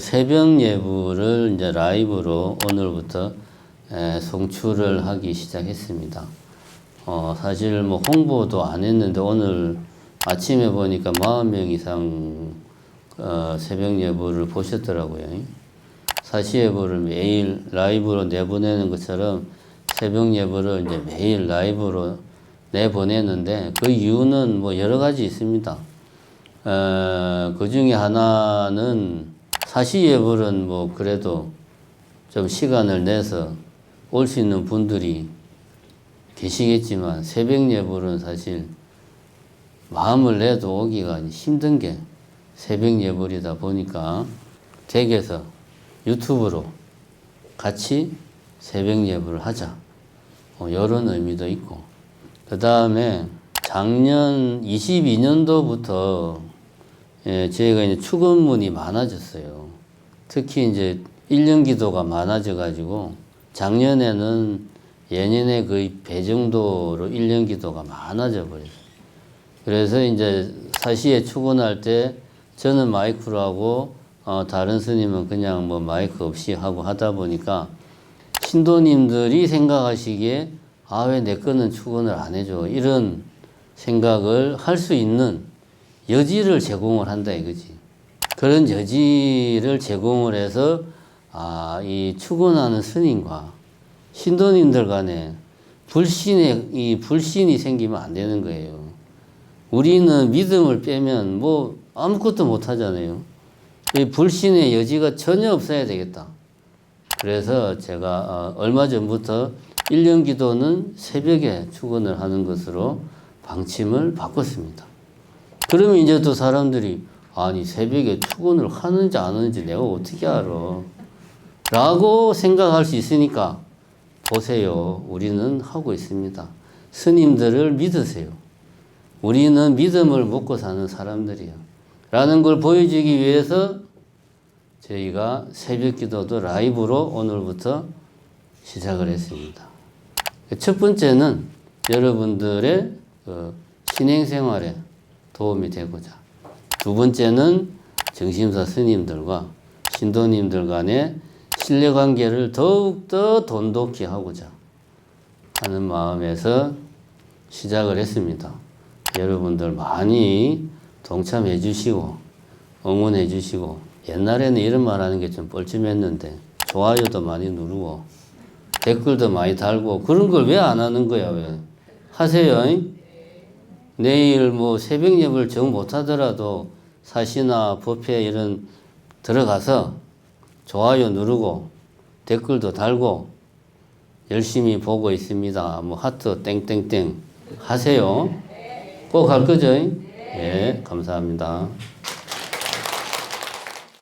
새벽 예불을 이제 라이브로 오늘부터 에, 송출을 하기 시작했습니다. 어, 사실 뭐 홍보도 안 했는데 오늘 아침에 보니까 40명 이상 어, 새벽 예불을 보셨더라고요. 사시 예불을 매일 라이브로 내보내는 것처럼 새벽 예불을 이제 매일 라이브로 내보내는데 그 이유는 뭐 여러 가지 있습니다. 어, 그 중에 하나는 사시 예불은 뭐 그래도 좀 시간을 내서 올 수 있는 분들이 계시겠지만 새벽 예불은 사실 마음을 내도 오기가 힘든 게 새벽 예불이다 보니까 댁에서 유튜브로 같이 새벽 예불을 하자. 뭐 이런 의미도 있고. 그 다음에 작년 22년도부터 예, 저희가 이제 축원문이 많아졌어요. 특히 이제 1년 기도가 많아져 가지고 작년에는 예년의 거의 배 정도로 1년 기도가 많아져 버렸어요. 그래서 이제 사시에 축원할 때 저는 마이크로 하고 어, 다른 스님은 그냥 뭐 마이크 없이 하고 하다 보니까 신도님들이 생각하시기에 아 왜 내 거는 축원을 안 해줘 이런 생각을 할 수 있는 여지를 제공을 한다 이거지. 그런 여지를 제공을 해서 아, 이 축원하는 스님과 신도님들 간에 불신의 이 불신이 생기면 안 되는 거예요. 우리는 믿음을 빼면 뭐 아무것도 못 하잖아요. 이 불신의 여지가 전혀 없어야 되겠다. 그래서 제가 어, 얼마 전부터 1년 기도는 새벽에 축원을 하는 것으로 방침을 바꿨습니다. 그러면 이제 또 사람들이 아니 새벽에 축원을 하는지 안 하는지 내가 어떻게 알아? 라고 생각할 수 있으니까 보세요. 우리는 하고 있습니다. 스님들을 믿으세요. 우리는 믿음을 먹고 사는 사람들이야. 라는 걸 보여주기 위해서 저희가 새벽 기도도 라이브로 오늘부터 시작을 했습니다. 첫 번째는 여러분들의 그 신행생활에 도움이 되고자. 두 번째는 정심사 스님들과 신도님들 간의 신뢰관계를 더욱더 돈독히 하고자 하는 마음에서 시작을 했습니다. 여러분들 많이 동참해 주시고 응원해 주시고 옛날에는 이런 말 하는 게 좀 뻘쭘했는데 좋아요도 많이 누르고 댓글도 많이 달고 그런 걸 왜 안 하는 거야 왜 하세요 잉? 내일 뭐 새벽 예불 정 못하더라도 사시나 법회 이런 들어가서 좋아요 누르고 댓글도 달고 열심히 보고 있습니다. 뭐 하트 땡땡땡 하세요. 꼭 할 거죠? 예, 감사합니다.